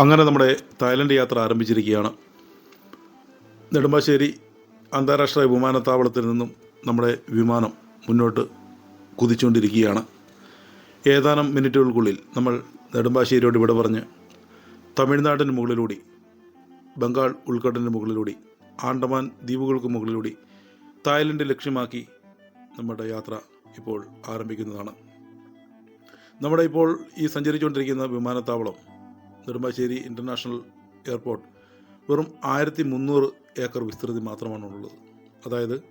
അങ്ങനെ നമ്മുടെ തായ്ലൻഡ് യാത്ര ആരംഭിച്ചിരിക്കുകയാണ്. നെടുമ്പാശ്ശേരി അന്താരാഷ്ട്ര വിമാനത്താവളത്തിൽ നിന്നും നമ്മുടെ വിമാനം മുന്നോട്ട് കുതിച്ചുകൊണ്ടിരിക്കുകയാണ്. ഏതാനും മിനിറ്റുകൾക്കുള്ളിൽ നമ്മൾ നെടുമ്പാശ്ശേരിയോട് ഇവിടെ പറഞ്ഞ് തമിഴ്നാടിന് മുകളിലൂടെ ബംഗാൾ ഉൾക്കടലിന് മുകളിലൂടെ ആണ്ടമാൻ ദ്വീപുകൾക്ക് മുകളിലൂടെ തായ്ലൻഡ് ലക്ഷ്യമാക്കി നമ്മുടെ യാത്ര ഇപ്പോൾ ആരംഭിക്കുന്നതാണ്. നമ്മുടെ ഇപ്പോൾ ഈ സഞ്ചരിച്ചുകൊണ്ടിരിക്കുന്ന വിമാനത്താവളം നെടുമ്പാശ്ശേരി ഇന്റർനാഷണൽ എയർപോർട്ട് വെറും ആയിരത്തി മുന്നൂറ് ഏക്കർ വിസ്തൃതി മാത്രമാണുള്ളത്. അതായത്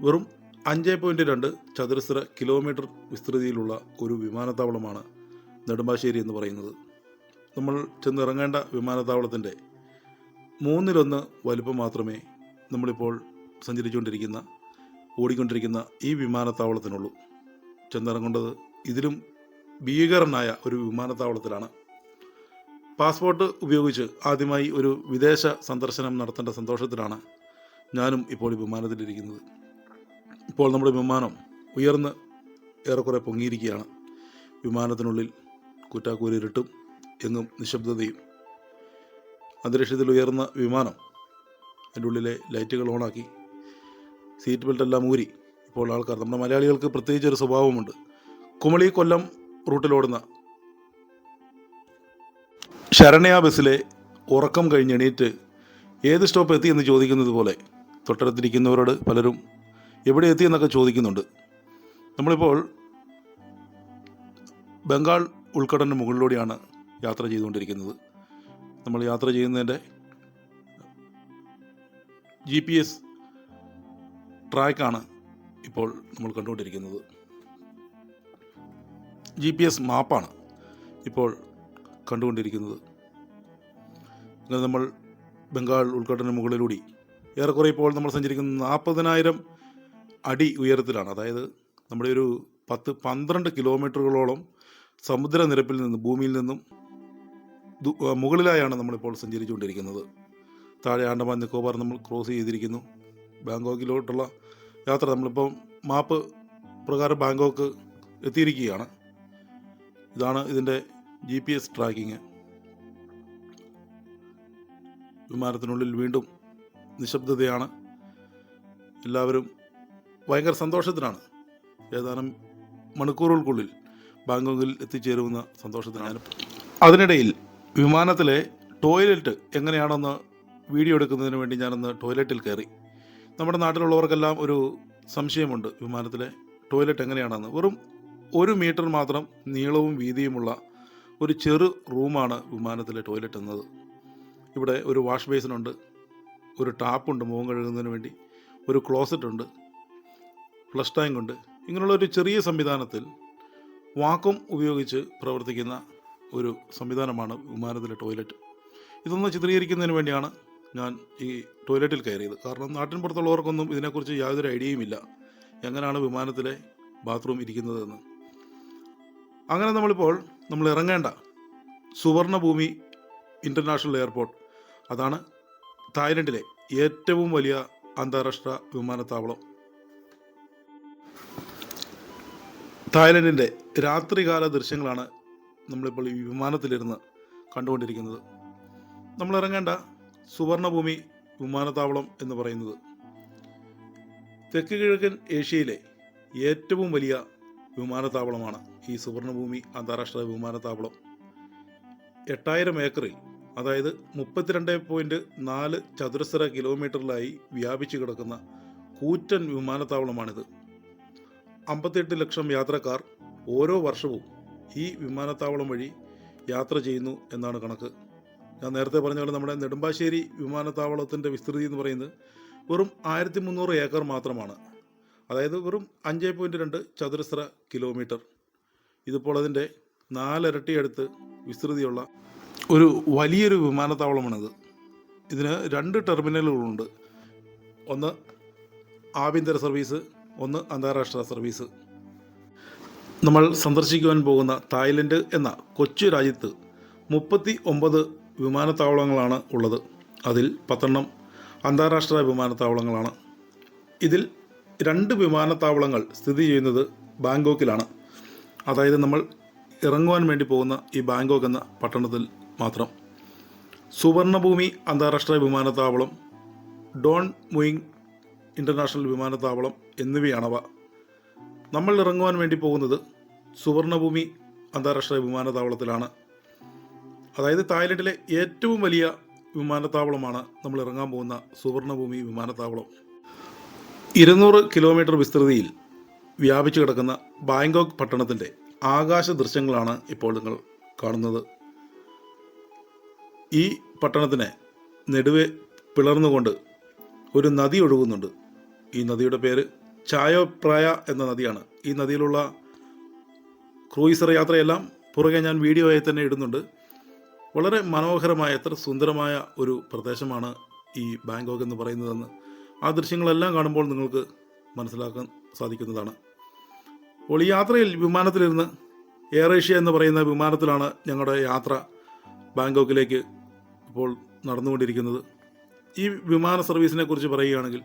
വെറും അഞ്ച് പോയിന്റ് രണ്ട് ചതുരശ്ര കിലോമീറ്റർ വിസ്തൃതിയിലുള്ള ഒരു വിമാനത്താവളമാണ് നെടുമ്പാശ്ശേരി എന്ന് പറയുന്നത്. നമ്മൾ ചെന്നിറങ്ങേണ്ട വിമാനത്താവളത്തിന്റെ മൂന്നിലൊന്ന് വലുപ്പം മാത്രമേ നമ്മളിപ്പോൾ സഞ്ചരിച്ചുകൊണ്ടിരിക്കുന്ന ഓടിക്കൊണ്ടിരിക്കുന്ന ഈ വിമാനത്താവളത്തിനുള്ളൂ. ചെന്നിറങ്ങേണ്ടത് ഇതിലും ഭീകരനായ ഒരു വിമാനത്താവളത്തിലാണ്. പാസ്പോർട്ട് ഉപയോഗിച്ച് ആദ്യമായി ഒരു വിദേശ സന്ദർശനം നടത്തേണ്ട സന്തോഷത്തിലാണ് ഞാനും ഇപ്പോൾ ഈ വിമാനത്തിലിരിക്കുന്നത്. ഇപ്പോൾ നമ്മുടെ വിമാനം ഉയർന്ന് ഏറെക്കുറെ പൊങ്ങിയിരിക്കുകയാണ്. വിമാനത്തിനുള്ളിൽ കുറ്റാക്കൂരിരുട്ടും എങ്ങും നിശബ്ദതയും. അന്തരീക്ഷത്തിൽ ഉയർന്ന വിമാനം അതിന്റെ ഉള്ളിലെ ലൈറ്റുകൾ ഓണാക്കി. സീറ്റ് ബെൽറ്റ് എല്ലാം ഊരി. ഇപ്പോൾ ആൾക്കാർ നമ്മുടെ മലയാളികൾക്ക് പ്രത്യേകിച്ച് ഒരു സ്വഭാവമുണ്ട്. കുമളി കൊല്ലം റൂട്ടിലോടുന്ന ശരണ്യ ബസ്സിലെ ഉറക്കം കഴിഞ്ഞെണീറ്റ് ഏത് സ്റ്റോപ്പ് എത്തി എന്ന് ചോദിക്കുന്നത് പോലെ തൊട്ടടുത്തിരിക്കുന്നവരോട് പലരും എവിടെ എത്തി എന്നൊക്കെ ചോദിക്കുന്നുണ്ട്. നമ്മളിപ്പോൾ ബംഗാൾ ഉൾക്കടലിന് മുകളിലൂടെയാണ് യാത്ര ചെയ്തുകൊണ്ടിരിക്കുന്നത്. നമ്മൾ യാത്ര ചെയ്യുന്നതിന്റെ ജി പി എസ് ട്രാക്കാണ് ഇപ്പോൾ നമ്മൾ കണ്ടുകൊണ്ടിരിക്കുന്നത്. ജി പി എസ് മാപ്പാണ്. ഇപ്പോൾ കണ്ടുകൊണ്ടിരിക്കുന്നത്. അങ്ങനെ നമ്മൾ ബംഗാൾ ഉൾക്കടലിന് മുകളിലൂടെ ഏറെക്കുറെ ഇപ്പോൾ നമ്മൾ സഞ്ചരിക്കുന്ന നാൽപ്പതിനായിരം അടി ഉയരത്തിലാണ്. അതായത് നമ്മുടെ ഒരു പത്ത് പന്ത്രണ്ട് കിലോമീറ്ററുകളോളം സമുദ്രനിരപ്പിൽ നിന്ന് ഭൂമിയിൽ നിന്നും മുകളിലായാണ് നമ്മളിപ്പോൾ സഞ്ചരിച്ചുകൊണ്ടിരിക്കുന്നത്. താഴെ ആൻഡമാൻ നിക്കോബാർ നമ്മൾ ക്രോസ് ചെയ്തിരിക്കുന്നു. ബാങ്കോക്കിലോട്ടുള്ള യാത്ര നമ്മളിപ്പം മാപ്പ് പ്രകാരം ബാങ്കോക്ക് എത്തിയിരിക്കുകയാണ്. ഇതാണ് ഇതിന്റെ ജി പി എസ് ട്രാക്കിങ് വിമാനത്തിനുള്ളിൽ വീണ്ടും നിശബ്ദതയാണ്. എല്ലാവരും ഭയങ്കര സന്തോഷത്തിലാണ്. ഏതാനും മണിക്കൂറുകൾക്കുള്ളിൽ ബാങ്കോങ്ങിൽ എത്തിച്ചേരുമെന്ന സന്തോഷത്തിനാണ്. അതിനിടയിൽ വിമാനത്തിലെ ടോയ്ലറ്റ് എങ്ങനെയാണെന്ന് വീഡിയോ എടുക്കുന്നതിന് വേണ്ടി ഞാനൊന്ന് ടോയ്ലറ്റിൽ കയറി. നമ്മുടെ നാട്ടിലുള്ളവർക്കെല്ലാം ഒരു സംശയമുണ്ട്. വിമാനത്തിലെ ടോയ്ലറ്റ് എങ്ങനെയാണെന്ന്. വെറും ഒരു മീറ്റർ മാത്രം നീളവും വീതിയുമുള്ള ഒരു ചെറു റൂമാണ് വിമാനത്തിലെ ടോയ്ലറ്റ് എന്നത്. ഇവിടെ ഒരു വാഷ് ബേസിനുണ്ട് ഒരു ടാപ്പുണ്ട് മുഖം കഴുകുന്നതിന് വേണ്ടി ഒരു ക്ലോസറ്റ് ഉണ്ട് ഫ്ലഷ് ടാങ്ക് ഉണ്ട്. ഇങ്ങനെയുള്ള ഒരു ചെറിയ സംവിധാനത്തിൽ വാക്കും ഉപയോഗിച്ച് പ്രവർത്തിക്കുന്ന ഒരു സംവിധാനമാണ് വിമാനത്തിലെ ടോയ്ലറ്റ് ഇതൊന്ന് ചിത്രീകരിക്കുന്നതിന് വേണ്ടിയാണ് ഞാൻ ഈ ടോയ്ലറ്റിൽ കയറിയത്. കാരണം നാട്ടിൻ പുറത്തുള്ളവർക്കൊന്നും ഇതിനെക്കുറിച്ച് യാതൊരു ഐഡിയയുമില്ല എങ്ങനെയാണ് വിമാനത്തിലെ ബാത്റൂം ഇരിക്കുന്നതെന്ന്. അങ്ങനെ നമ്മളിപ്പോൾ നമ്മൾ ഇറങ്ങേണ്ട. സുവർണഭൂമി ഇന്റർനാഷണൽ എയർപോർട്ട് അതാണ് തായ്ലൻഡിലെ ഏറ്റവും വലിയ അന്താരാഷ്ട്ര വിമാനത്താവളം. തായ്ലൻഡിന്റെ രാത്രികാല ദൃശ്യങ്ങളാണ് നമ്മളിപ്പോൾ ഈ വിമാനത്തിലിരുന്ന് കണ്ടുകൊണ്ടിരിക്കുന്നത്. നമ്മൾ ഇറങ്ങേണ്ട സുവർണഭൂമി വിമാനത്താവളം എന്ന് പറയുന്നത് തെക്ക് കിഴക്കൻ ഏഷ്യയിലെ ഏറ്റവും വലിയ വിമാനത്താവളമാണ്. ഈ സുവർണഭൂമി അന്താരാഷ്ട്ര വിമാനത്താവളം. എട്ടായിരം ഏക്കറിൽ അതായത് മുപ്പത്തിരണ്ട് പോയിന്റ് നാല് ചതുരശ്ര കിലോമീറ്ററിലായി വ്യാപിച്ചു കിടക്കുന്ന കൂറ്റൻ വിമാനത്താവളമാണിത്. അമ്പത്തെട്ട് ലക്ഷം യാത്രക്കാർ ഓരോ വർഷവും ഈ വിമാനത്താവളം വഴി യാത്ര ചെയ്യുന്നു എന്നാണ് കണക്ക്. ഞാൻ നേരത്തെ പറഞ്ഞ പോലെ നമ്മുടെ നെടുമ്പാശ്ശേരി വിമാനത്താവളത്തിന്റെ വിസ്തൃതി എന്ന് പറയുന്നത് വെറും ആയിരത്തി മുന്നൂറ് ഏക്കർ മാത്രമാണ്. അതായത് വെറും അഞ്ച് പോയിന്റ് രണ്ട് ചതുരശ്ര കിലോമീറ്റർ. ഇതിപ്പോൾ അതിന്റെ നാലിരട്ടി അടുത്ത് വിസ്തൃതിയുള്ള ഒരു വലിയൊരു വിമാനത്താവളമാണിത്. ഇതിന് രണ്ട് ടെർമിനലുകളുണ്ട്. ഒന്ന് ആഭ്യന്തര സർവീസ് ഒന്ന് അന്താരാഷ്ട്ര സർവീസ്. നമ്മൾ സന്ദർശിക്കുവാൻ പോകുന്ന തായ്ലൻഡ് എന്ന കൊച്ചു രാജ്യത്ത് മുപ്പത്തി ഒമ്പത് വിമാനത്താവളങ്ങളാണ് ഉള്ളത്. അതിൽ പത്തെണ്ണം അന്താരാഷ്ട്ര വിമാനത്താവളങ്ങളാണ്. ഇതിൽ രണ്ട് വിമാനത്താവളങ്ങൾ സ്ഥിതി ചെയ്യുന്നത് ബാങ്കോക്കിലാണ്. അതായത് നമ്മൾ ഇറങ്ങുവാൻ വേണ്ടി പോകുന്ന ഈ ബാങ്കോക്ക് എന്ന പട്ടണത്തിൽ മാത്രം. സുവർണഭൂമി അന്താരാഷ്ട്ര വിമാനത്താവളം ഡോൺ മുയിങ് ഇന്റർനാഷണൽ വിമാനത്താവളം എന്നിവയാണവ. നമ്മൾ ഇറങ്ങുവാൻ വേണ്ടി പോകുന്നത് സുവർണഭൂമി അന്താരാഷ്ട്ര വിമാനത്താവളത്തിലാണ്. അതായത് തായ്ലൻഡിലെ ഏറ്റവും വലിയ വിമാനത്താവളമാണ് നമ്മൾ ഇറങ്ങാൻ പോകുന്ന സുവർണഭൂമി വിമാനത്താവളം. ഇരുന്നൂറ് കിലോമീറ്റർ വിസ്തൃതിയിൽ വ്യാപിച്ചു കിടക്കുന്ന ബാങ്കോക്ക് പട്ടണത്തിന്റെ ആകാശ ദൃശ്യങ്ങളാണ് ഇപ്പോൾ നിങ്ങൾ കാണുന്നത്. ഈ പട്ടണത്തിനെ നെടുവെ പിളർന്നുകൊണ്ട് ഒരു നദി ഒഴുകുന്നുണ്ട്. ഈ നദിയുടെ പേര് ചായോപ്രായ എന്ന നദിയാണ്. ഈ നദിയിലുള്ള ക്രൂയിസർ യാത്രയെല്ലാം പുറകെ ഞാൻ വീഡിയോ ആയി തന്നെ ഇടുന്നുണ്ട്. വളരെ മനോഹരമായ എത്ര സുന്ദരമായ ഒരു പ്രദേശമാണ് ഈ ബാങ്കോക്ക് എന്ന് പറയുന്നതെന്ന് ആ ദൃശ്യങ്ങളെല്ലാം കാണുമ്പോൾ നിങ്ങൾക്ക് മനസ്സിലാക്കാൻ സാധിക്കുന്നതാണ്. അപ്പോൾ ഈ യാത്രയിൽ വിമാനത്തിലിരുന്ന് എയർ ഏഷ്യ എന്ന് പറയുന്ന വിമാനത്തിലാണ് ഞങ്ങളുടെ യാത്ര ബാങ്കോക്കിലേക്ക് ഇപ്പോൾ നടന്നുകൊണ്ടിരിക്കുന്നത്. ഈ വിമാന സർവീസിനെ കുറിച്ച് പറയുകയാണെങ്കിൽ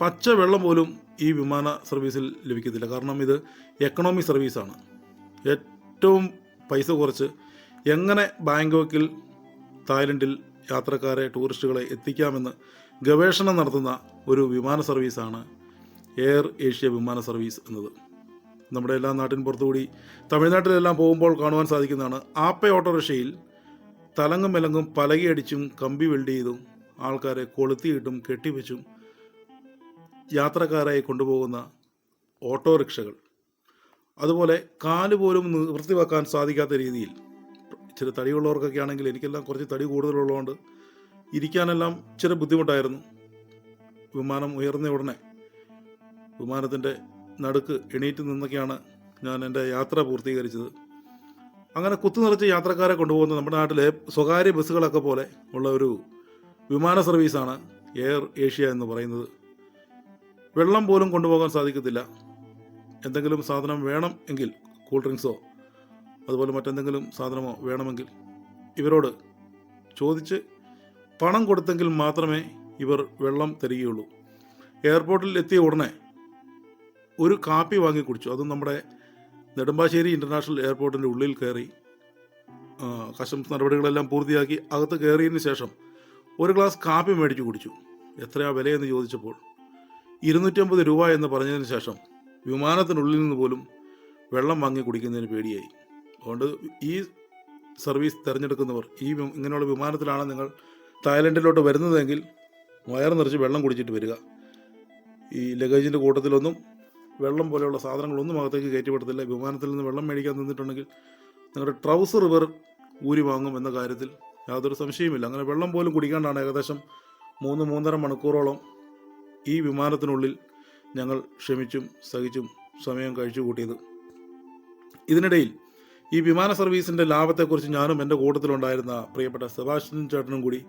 പച്ച വെള്ളം പോലും ഈ വിമാന സർവീസിൽ ലഭിക്കത്തില്ല. കാരണം ഇത് എക്കണോമി സർവീസാണ് ഏറ്റവും പൈസ കുറച്ച് എങ്ങനെ ബാങ്കോക്കിൽ തായ്ലൻഡിൽ യാത്രക്കാരെ ടൂറിസ്റ്റുകളെ എത്തിക്കാമെന്ന് ഗവേഷണം നടത്തുന്ന ഒരു വിമാന സർവീസാണ് എയർ ഏഷ്യ വിമാന സർവീസ് എന്നത്. നമ്മുടെ എല്ലാ നാട്ടിൻ പുറത്തുകൂടി തമിഴ്നാട്ടിലെല്ലാം പോകുമ്പോൾ കാണുവാൻ സാധിക്കുന്നതാണ്. ആപ്പ ഓട്ടോറിക്ഷയിൽ തലങ്ങും വിലങ്ങും പലകയടിച്ചും കമ്പി വെൽഡ് ചെയ്തും ആൾക്കാരെ കൊളുത്തിയിട്ടും കെട്ടിവെച്ചും യാത്രക്കാരായി കൊണ്ടുപോകുന്ന ഓട്ടോറിക്ഷകൾ. അതുപോലെ കാൽ പോലും നിവൃത്തി സാധിക്കാത്ത രീതിയിൽ ചില തടിയുള്ളവർക്കൊക്കെ ആണെങ്കിൽ എനിക്കെല്ലാം കുറച്ച് തടി കൂടുതലുള്ളതുകൊണ്ട് ഇരിക്കാനെല്ലാം ഇച്ചിരി ബുദ്ധിമുട്ടായിരുന്നു. വിമാനം ഉയർന്ന ഉടനെ വിമാനത്തിന്റെ നടുക്ക് എണീറ്റ് നിന്നൊക്കെയാണ് ഞാൻ എന്റെ യാത്ര പൂർത്തീകരിച്ചത്. അങ്ങനെ കുത്തു നിറച്ച് യാത്രക്കാരെ കൊണ്ടുപോകുന്ന നമ്മുടെ നാട്ടിലെ സ്വകാര്യ ബസ്സുകളൊക്കെ പോലെ ഉള്ള ഒരു വിമാന സർവീസാണ് എയർ ഏഷ്യ എന്ന് പറയുന്നത്. വെള്ളം പോലും കൊണ്ടുപോകാൻ സാധിക്കത്തില്ല. എന്തെങ്കിലും സാധനം വേണം എങ്കിൽ കൂൾ ഡ്രിങ്ക്സോ അതുപോലെ മറ്റെന്തെങ്കിലും സാധനമോ വേണമെങ്കിൽ ഇവരോട് ചോദിച്ച് പണം കൊടുത്തെങ്കിൽ മാത്രമേ ഇവർ വെള്ളം തരികയുള്ളൂ. എയർപോർട്ടിൽ എത്തിയ ഉടനെ ഒരു കാപ്പി വാങ്ങി കുടിച്ചു. അതും നമ്മുടെ നെടുമ്പാശ്ശേരി ഇന്റർനാഷണൽ എയർപോർട്ടിന്റെ ഉള്ളിൽ കയറി കസ്റ്റംസ് നടപടികളെല്ലാം പൂർത്തിയാക്കി അകത്ത് കയറിയതിന് ശേഷം ഒരു ഗ്ലാസ് കാപ്പി മേടിച്ചു കുടിച്ചു. എത്രയാ വിലയെന്ന് ചോദിച്ചപ്പോൾ ഇരുന്നൂറ്റമ്പത് രൂപ എന്ന് പറഞ്ഞതിന് ശേഷം വിമാനത്തിനുള്ളിൽ നിന്ന് പോലും വെള്ളം വാങ്ങി കുടിക്കുന്നതിന് പേടിയായി. അതുകൊണ്ട് ഈ സർവീസ് തിരഞ്ഞെടുക്കുന്നവർ ഈ ഇങ്ങനെയുള്ള വിമാനത്തിലാണ് നിങ്ങൾ തായ്ലൻഡിലോട്ട് വരുന്നതെങ്കിൽ വയറ് നിറച്ച് വെള്ളം കുടിച്ചിട്ട് വരിക. ഈ ലഗേജിന്റെ കൂട്ടത്തിലൊന്നും വെള്ളം പോലെയുള്ള സാധനങ്ങളൊന്നും അകത്തേക്ക് കയറ്റിപ്പെടുത്തില്ല വിമാനത്തിൽ നിന്ന് വെള്ളം മേടിക്കാൻ നിന്നിട്ടുണ്ടെങ്കിൽ നിങ്ങളുടെ ട്രൗസർ ഇവർ ഊരി വാങ്ങും എന്ന കാര്യത്തിൽ യാതൊരു സംശയവുമില്ല. അങ്ങനെ വെള്ളം പോലും കുടിക്കാണ്ടാണ് ഏകദേശം മൂന്ന് മൂന്നര മണിക്കൂറോളം ഈ വിമാനത്തിനുള്ളിൽ ഞങ്ങൾ ക്ഷമിച്ചും സഹിച്ചും സമയം കഴിച്ചു കൂട്ടിയത് ഇതിനിടയിൽ ഈ വിമാന സർവീസിന്റെ ലാഭത്തെക്കുറിച്ച് ഞാനും എന്റെ കൂട്ടത്തിലുണ്ടായിരുന്ന പ്രിയപ്പെട്ട സെബാസ്റ്റ്യൻ ചേട്ടനും കൂടി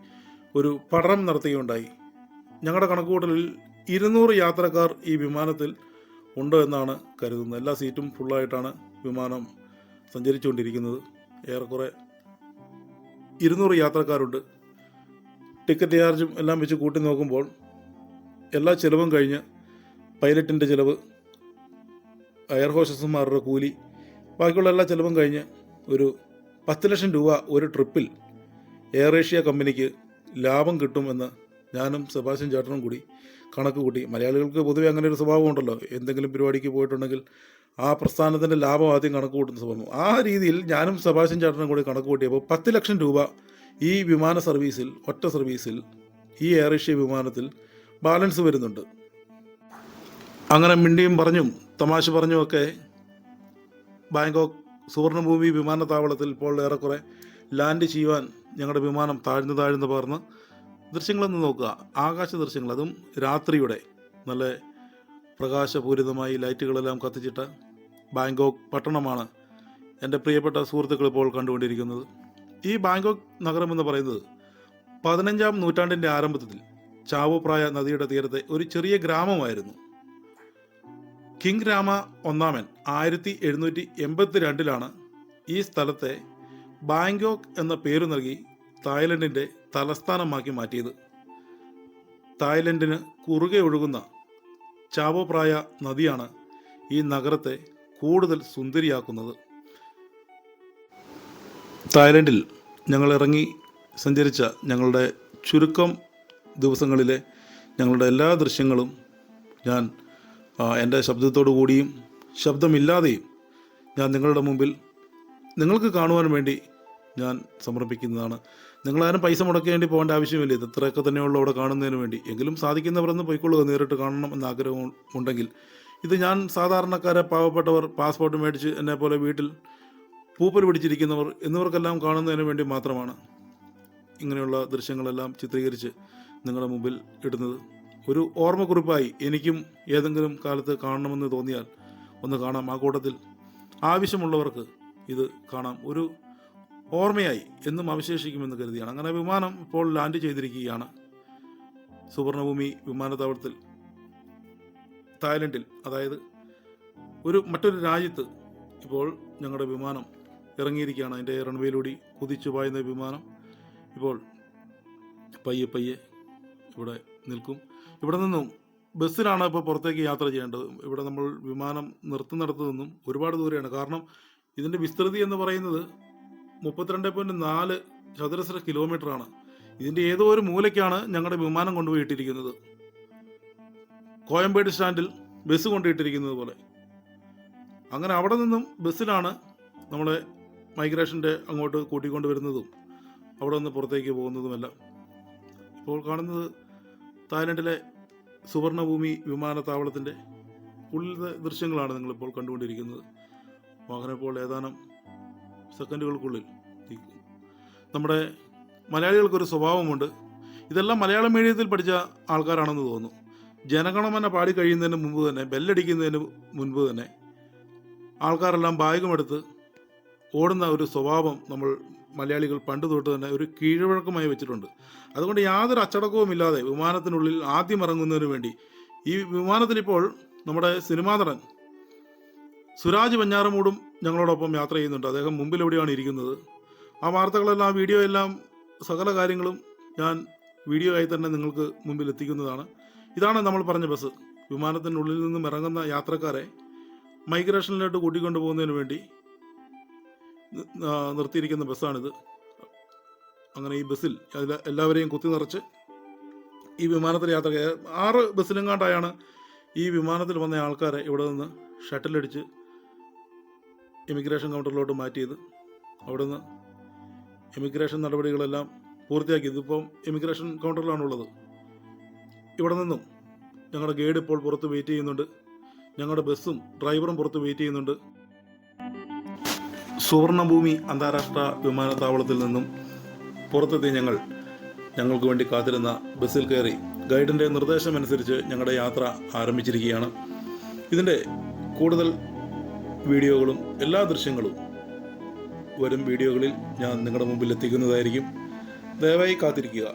ഒരു പഠനം നടത്തുകയുണ്ടായി. ഞങ്ങളുടെ കണക്കുകൂട്ടലിൽ ഇരുന്നൂറ് യാത്രക്കാർ ഈ വിമാനത്തിൽ ഉണ്ട് എന്നാണ് കരുതുന്നത്. എല്ലാ സീറ്റും ഫുള്ളായിട്ടാണ് വിമാനം സഞ്ചരിച്ചുകൊണ്ടിരിക്കുന്നത്. ഏറെക്കുറെ ഇരുന്നൂറ് യാത്രക്കാരുണ്ട്. ടിക്കറ്റ് ചാർജും എല്ലാം വെച്ച് കൂട്ടി നോക്കുമ്പോൾ എല്ലാ ചിലവും കഴിഞ്ഞ് പൈലറ്റിന്റെ ചിലവ് എയർ ഹോസ്റ്റസുമാരുടെ കൂലി ബാക്കിയുള്ള എല്ലാ ചിലവും കഴിഞ്ഞ് ഒരു പത്ത് ലക്ഷം രൂപ ഒരു ട്രിപ്പിൽ എയർ ഏഷ്യ കമ്പനിക്ക് ലാഭം കിട്ടുമെന്ന് ഞാനും സെബാസ്റ്റ്യൻ ചേട്ടനും കൂടി കണക്ക് കൂട്ടി. മലയാളികൾക്ക് പൊതുവേ അങ്ങനെ ഒരു സ്വഭാവം ഉണ്ടല്ലോ. എന്തെങ്കിലും പരിപാടിക്ക് പോയിട്ടുണ്ടെങ്കിൽ ആ പ്രസ്ഥാനത്തിന്റെ ലാഭം ആദ്യം കണക്ക് കൂട്ടുന്ന സ്വഭാവം. ആ രീതിയിൽ ഞാനും സെബാസ്റ്റ്യൻ ചേട്ടനും കൂടി കണക്ക് കൂട്ടിയപ്പോൾ പത്ത് ലക്ഷം രൂപ ഈ വിമാന സർവീസിൽ ഒറ്റ സർവീസിൽ ഈ എയർ ഏഷ്യ വിമാനത്തിൽ ബാലൻസ് വരുന്നുണ്ട്. അങ്ങനെ മിണ്ടിയും പറഞ്ഞും തമാശ പറഞ്ഞുമൊക്കെ ബാങ്കോക്ക് സുവർണഭൂമി വിമാനത്താവളത്തിൽ ഇപ്പോൾ ഏറെക്കുറെ ലാൻഡ് ചെയ്യുവാൻ ഞങ്ങളുടെ വിമാനം താഴ്ന്നു താഴ്ന്നു പകർന്ന് ദൃശ്യങ്ങളൊന്ന് നോക്കുക. ആകാശ ദൃശ്യങ്ങൾ. അതും രാത്രിയുടെ നല്ല പ്രകാശപൂരിതമായി ലൈറ്റുകളെല്ലാം കത്തിച്ചിട്ട ബാങ്കോക്ക് പട്ടണമാണ് എന്റെ പ്രിയപ്പെട്ട സുഹൃത്തുക്കൾ ഇപ്പോൾ കണ്ടുകൊണ്ടിരിക്കുന്നത്. ഈ ബാങ്കോക്ക് നഗരം എന്ന് പറയുന്നത് പതിനഞ്ചാം നൂറ്റാണ്ടിന്റെ ആരംഭത്തിൽ ചാവുപ്രായ നദിയുടെ തീരത്തെ ഒരു ചെറിയ ഗ്രാമമായിരുന്നു. കിങ് രാമ ഒന്നാമൻ ആയിരത്തി എഴുന്നൂറ്റി എൺപത്തി രണ്ടിലാണ് ഈ സ്ഥലത്തെ ബാങ്കോക്ക് എന്ന പേര് നൽകി തായ്ലൻഡിന്റെ തലസ്ഥാനമാക്കി മാറ്റിയത്. തായ്ലൻഡിന് കുറുകെ ഒഴുകുന്ന ചാവോപ്രായ നദിയാണ് ഈ നഗരത്തെ കൂടുതൽ സുന്ദരിയാക്കുന്നത്. തായ്ലൻഡിൽ ഞങ്ങൾ ഇറങ്ങി സഞ്ചരിച്ച ഞങ്ങളുടെ ചുരുക്കം ദിവസങ്ങളിലെ ഞങ്ങളുടെ എല്ലാ ദൃശ്യങ്ങളും ഞാൻ എന്റെ ശബ്ദത്തോടു കൂടിയും ശബ്ദമില്ലാതെയും ഞാൻ നിങ്ങളുടെ മുമ്പിൽ നിങ്ങൾക്ക് കാണുവാൻ വേണ്ടി ഞാൻ സമർപ്പിക്കുന്നതാണ്. നിങ്ങളാരും പൈസ മുടക്കേണ്ടി പോകേണ്ട ആവശ്യമില്ല. ഇത് ഇത്രയൊക്കെ തന്നെയുള്ള അവിടെ കാണുന്നതിന് വേണ്ടി. എങ്കിലും സാധിക്കുന്നവരൊന്ന് പോയിക്കൊള്ളുക നേരിട്ട് കാണണം എന്ന് ആഗ്രഹം ഉണ്ടെങ്കിൽ. ഇത് ഞാൻ സാധാരണക്കാരെ പാവപ്പെട്ടവർ പാസ്പോർട്ട് മേടിച്ച് എന്നെ പോലെ വീട്ടിൽ പൂപ്പൽ പിടിച്ചിരിക്കുന്നവർ എന്നിവർക്കെല്ലാം കാണുന്നതിന് വേണ്ടി മാത്രമാണ് ഇങ്ങനെയുള്ള ദൃശ്യങ്ങളെല്ലാം ചിത്രീകരിച്ച് നിങ്ങളുടെ മുമ്പിൽ ഇടുന്നത്. ഒരു ഓർമ്മക്കുറിപ്പായി എനിക്കും ഏതെങ്കിലും കാലത്ത് കാണണമെന്ന് തോന്നിയാൽ ഒന്ന് കാണാം. ആ കൂട്ടത്തിൽ ആവശ്യമുള്ളവർക്ക് ഇത് കാണാം. ഒരു ഓർമ്മയായി എന്നും അവശേഷിക്കുമെന്ന് കരുതിയാണ്. അങ്ങനെ വിമാനം ഇപ്പോൾ ലാൻഡ് ചെയ്തിരിക്കുകയാണ്. സുവർണഭൂമി വിമാനത്താവളത്തിൽ. തായ്ലൻഡിൽ അതായത് ഒരു മറ്റൊരു രാജ്യത്ത് ഇപ്പോൾ ഞങ്ങളുടെ വിമാനം ഇറങ്ങിയിരിക്കുകയാണ്. അതിന്റെ റൺവേയിലൂടെ കുതിച്ചു പായുന്ന വിമാനം ഇപ്പോൾ പയ്യെ പയ്യെ ഇവിടെ നിൽക്കും. ഇവിടെ നിന്നും ബസ്സിലാണ് ഇപ്പോൾ പുറത്തേക്ക് യാത്ര ചെയ്യേണ്ടത്. ഇവിടെ നമ്മൾ വിമാനം നിർത്തുന്നിടത്ത് നിന്നും ഒരുപാട് ദൂരെയാണ്. കാരണം ഇതിന്റെ വിസ്തൃതി എന്ന് പറയുന്നത് മുപ്പത്തിരണ്ട് പോയിന്റ് നാല് ചതുരശ്ര കിലോമീറ്ററാണ്. ഇതിന്റെ ഏതോ ഒരു മൂലയ്ക്കാണ് ഞങ്ങളുടെ വിമാനം കൊണ്ടുപോയി ഇട്ടിരിക്കുന്നത് കോയമ്പേട് സ്റ്റാൻഡിൽ ബസ് കൊണ്ടിട്ടിരിക്കുന്നത് പോലെ. അങ്ങനെ അവിടെ നിന്നും ബസ്സിലാണ് നമ്മളെ മൈഗ്രേഷന്റെ അങ്ങോട്ട് കൂട്ടിക്കൊണ്ട് വരുന്നതും അവിടെ നിന്ന് പുറത്തേക്ക് പോകുന്നതുമെല്ലാം. ഇപ്പോൾ കാണുന്നത് തായ്ലൻഡിലെ സുവർണഭൂമി വിമാനത്താവളത്തിന്റെ ഉള്ളിലെ ദൃശ്യങ്ങളാണ് നിങ്ങളിപ്പോൾ കണ്ടുകൊണ്ടിരിക്കുന്നത്. വാഹനം ഇപ്പോൾ ഏതാനും സെക്കൻഡുകൾക്കുള്ളിൽ. നമ്മുടെ മലയാളികൾക്കൊരു സ്വഭാവമുണ്ട് ഇതെല്ലാം മലയാളം മീഡിയത്തിൽ പഠിച്ച ആൾക്കാരാണെന്ന് തോന്നുന്നു ജനഗണമന പാടി കഴിയുന്നതിന് മുമ്പ് തന്നെ ബെല്ലടിക്കുന്നതിന് മുൻപ് തന്നെ ആൾക്കാരെല്ലാം ബാഗുമെടുത്ത് ഓടുന്ന ഒരു സ്വഭാവം നമ്മൾ മലയാളികൾ പണ്ട് തൊട്ട് തന്നെ ഒരു കീഴ്വഴക്കമായി വെച്ചിട്ടുണ്ട് അതുകൊണ്ട് യാതൊരു അച്ചടക്കവും ഇല്ലാതെ വിമാനത്തിനുള്ളിൽ ആദ്യം ഇറങ്ങുന്നതിന് വേണ്ടി ഈ വിമാനത്തിലിപ്പോൾ നമ്മുടെ സിനിമാ നടൻ സുരാജ് വഞ്ഞാറമൂടും ഞങ്ങളോടൊപ്പം യാത്ര ചെയ്യുന്നുണ്ട്. അദ്ദേഹം മുമ്പിൽ എവിടെയാണ് ഇരിക്കുന്നത്? ആ വാർത്തകളെല്ലാം ആ വീഡിയോ എല്ലാം സകല കാര്യങ്ങളും ഞാൻ വീഡിയോ ആയി തന്നെ നിങ്ങൾക്ക് മുമ്പിൽ എത്തിക്കുന്നതാണ്. ഇതാണ് നമ്മൾ പറഞ്ഞ ബസ്. വിമാനത്തിനുള്ളിൽ നിന്നും ഇറങ്ങുന്ന യാത്രക്കാരെ മൈഗ്രേഷനിലോട്ട് കൂട്ടിക്കൊണ്ടു പോകുന്നതിന് വേണ്ടി നിർത്തിയിരിക്കുന്ന ബസ്സാണിത്. അങ്ങനെ ഈ ബസ്സിൽ അതിൽ എല്ലാവരെയും കുത്തി നിറച്ച് ഈ വിമാനത്തിൽ യാത്ര ആറ് ബസ്സിലെങ്ങാണ്ടായാണ് ഈ വിമാനത്തിൽ വന്ന ആൾക്കാരെ ഇവിടെ നിന്ന് ഷട്ടിലടിച്ച് ഇമിഗ്രേഷൻ കൗണ്ടറിലോട്ട് മാറ്റിയത്. അവിടുന്ന് ഇമിഗ്രേഷൻ നടപടികളെല്ലാം പൂർത്തിയാക്കി. ഇതിപ്പം ഇമിഗ്രേഷൻ കൗണ്ടറിലാണുള്ളത് ഇവിടെ നിന്നും ഞങ്ങളുടെ ഗൈഡ് ഇപ്പോൾ പുറത്ത് വെയിറ്റ് ചെയ്യുന്നുണ്ട്. ഞങ്ങളുടെ ബസ്സും ഡ്രൈവറും പുറത്ത് വെയിറ്റ് ചെയ്യുന്നുണ്ട്. സുവർണഭൂമി അന്താരാഷ്ട്ര വിമാനത്താവളത്തിൽ നിന്നും പുറത്തെത്തിയ ഞങ്ങൾ ഞങ്ങൾക്ക് വേണ്ടി കാത്തിരുന്ന ബസ്സിൽ കയറി ഗൈഡിന്റെ നിർദ്ദേശമനുസരിച്ച് ഞങ്ങളുടെ യാത്ര ആരംഭിച്ചിരിക്കുകയാണ്. ഇതിന്റെ കൂടുതൽ വീഡിയോകളും എല്ലാ ദൃശ്യങ്ങളും വരും വീഡിയോകളിൽ ഞാൻ നിങ്ങളുടെ മുമ്പിൽ എത്തിക്കുന്നതായിരിക്കും. ദയവായി കാത്തിരിക്കുക.